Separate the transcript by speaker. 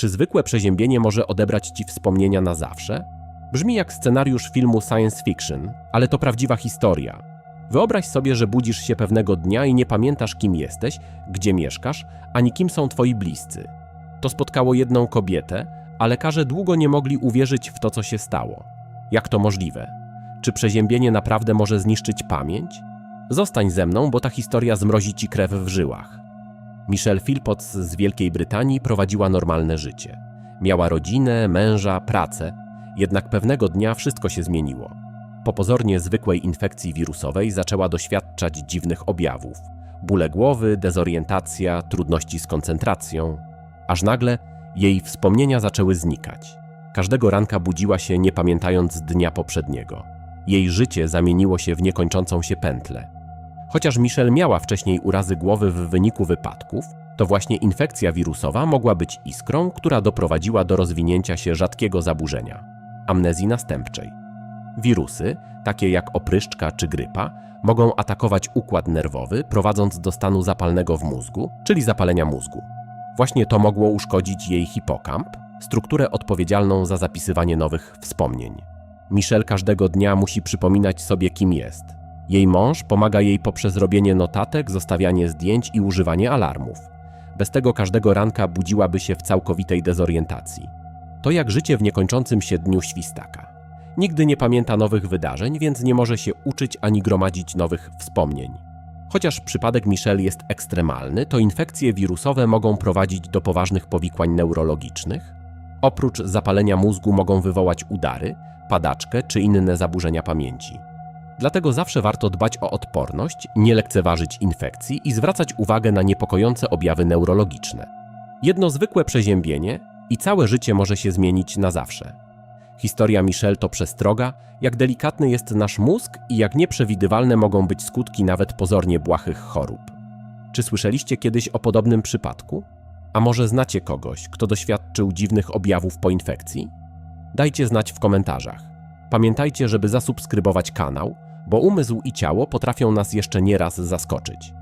Speaker 1: Czy zwykłe przeziębienie może odebrać ci wspomnienia na zawsze? Brzmi jak scenariusz filmu science fiction, ale to prawdziwa historia. Wyobraź sobie, że budzisz się pewnego dnia i nie pamiętasz, kim jesteś, gdzie mieszkasz, ani kim są twoi bliscy. To spotkało jedną kobietę, a lekarze długo nie mogli uwierzyć w to, co się stało. Jak to możliwe? Czy przeziębienie naprawdę może zniszczyć pamięć? Zostań ze mną, bo ta historia zmrozi ci krew w żyłach. Michelle Philpotts z Wielkiej Brytanii prowadziła normalne życie. Miała rodzinę, męża, pracę, jednak pewnego dnia wszystko się zmieniło. Po pozornie zwykłej infekcji wirusowej zaczęła doświadczać dziwnych objawów: bóle głowy, dezorientacja, trudności z koncentracją. Aż nagle jej wspomnienia zaczęły znikać. Każdego ranka budziła się nie pamiętając dnia poprzedniego. Jej życie zamieniło się w niekończącą się pętlę. Chociaż Michelle miała wcześniej urazy głowy w wyniku wypadków, to właśnie infekcja wirusowa mogła być iskrą, która doprowadziła do rozwinięcia się rzadkiego zaburzenia amnezji następczej. Wirusy, takie jak opryszczka czy grypa, mogą atakować układ nerwowy, prowadząc do stanu zapalnego w mózgu, czyli zapalenia mózgu. Właśnie to mogło uszkodzić jej hipokamp, strukturę odpowiedzialną za zapisywanie nowych wspomnień. Michelle każdego dnia musi przypominać sobie, kim jest. Jej mąż pomaga jej poprzez robienie notatek, zostawianie zdjęć i używanie alarmów. Bez tego każdego ranka budziłaby się w całkowitej dezorientacji. To jak życie w niekończącym się dniu świstaka. Nigdy nie pamięta nowych wydarzeń, więc nie może się uczyć ani gromadzić nowych wspomnień. Chociaż przypadek Michelle jest ekstremalny, to infekcje wirusowe mogą prowadzić do poważnych powikłań neurologicznych. Oprócz zapalenia mózgu mogą wywołać udary, padaczkę czy inne zaburzenia pamięci. Dlatego zawsze warto dbać o odporność, nie lekceważyć infekcji i zwracać uwagę na niepokojące objawy neurologiczne. Jedno zwykłe przeziębienie i całe życie może się zmienić na zawsze. Historia Michelle to przestroga, jak delikatny jest nasz mózg i jak nieprzewidywalne mogą być skutki nawet pozornie błahych chorób. Czy słyszeliście kiedyś o podobnym przypadku? A może znacie kogoś, kto doświadczył dziwnych objawów po infekcji? Dajcie znać w komentarzach. Pamiętajcie, żeby zasubskrybować kanał, bo umysł i ciało potrafią nas jeszcze nieraz zaskoczyć.